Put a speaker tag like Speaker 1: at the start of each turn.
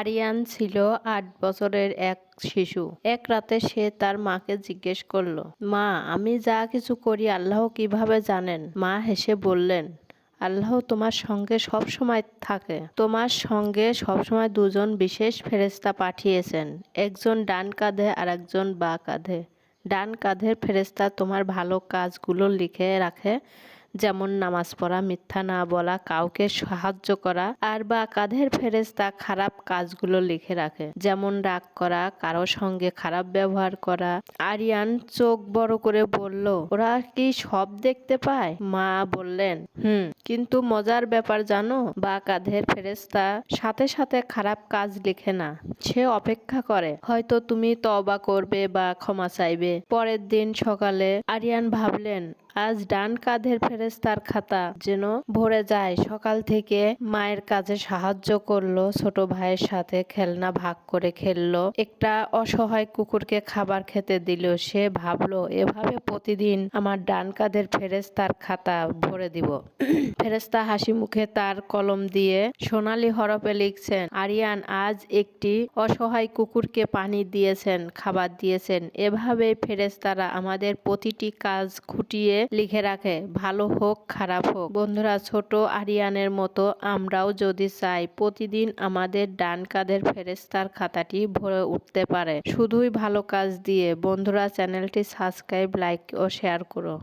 Speaker 1: আরিয়ান ছিল আট বছরের এক শিশু। এক রাতে সে তার মাকে জিজ্ঞেস করল, মা, আমি যা কিছু করি আল্লাহ কীভাবে জানেন? মা হেসে বললেন, আল্লাহ তোমার সঙ্গে সব সময় থাকে। তোমার সঙ্গে সবসময় দুজন বিশেষ ফেরেস্তা পাঠিয়েছেন। একজন ডান কাঁধে আর একজন বা কাঁধে। ডান কাঁধের ফেরেস্তা তোমার ভালো কাজগুলো লিখে রাখে। যেমন নামাজ পড়া, মিথ্যা না বলা, কাউকে সাহায্য করা আর বা কাঁধের ফেরেস্তা খারাপ কাজগুলো লিখে রাখে। যেমন রাগ করা, কারও সঙ্গে খারাপ ব্যবহার করা। আরিয়ান চোখ বড় করে বলল, ওরা কি সব দেখতে পায়? মা বললেন, হুম, কিন্তু মজার ব্যাপার জানো? বা কাঁধের ফেরেস্তা সাথে সাথে খারাপ কাজ লিখে না। সে অপেক্ষা করে, হয়তো তুমি তবা করবে বা ক্ষমা চাইবে। পরের দিন সকালে আরিয়ান ভাবলেন আজ ডান কাঁধের ফেরেস্তার খাতা যেন ভরে যায়। সকাল থেকে মায়ের কাজে সাহায্য করল, ছোট ভাইয়ের সাথে খেলনা ভাগ করে খেললো। একটা অসহায় কুকুরকে খাবার খেতে দিল। সে ভাবলো, এভাবে প্রতিদিন আমার ডান কাঁধের ফেরেস্তার খাতা ভরে দিব। ফেরেস্তা হাসি মুখে তার কলম দিয়ে সোনালী হরফে লিখছেন, আরিয়ান, আজ একটি অসহায় কুকুরকে পানি দিয়েছেন, খাবার দিয়েছেন। এভাবে ফেরেস্তারা আমাদের প্রতিটি কাজ খুঁটিয়ে লিখে রাখে, ভালো হোক, খারাপ হোক। বন্ধুরা, ছোট আরিয়ানের মতো আমরাও যদি চাই, প্রতিদিন আমাদের ডান কাদের ফেরেস্তার খাতাটি ভরে উঠতে পারে। শুধুই ভালো কাজ দিয়ে। বন্ধুরা, চ্যানেলটি সাবস্ক্রাইব, লাইক ও শেয়ার করো।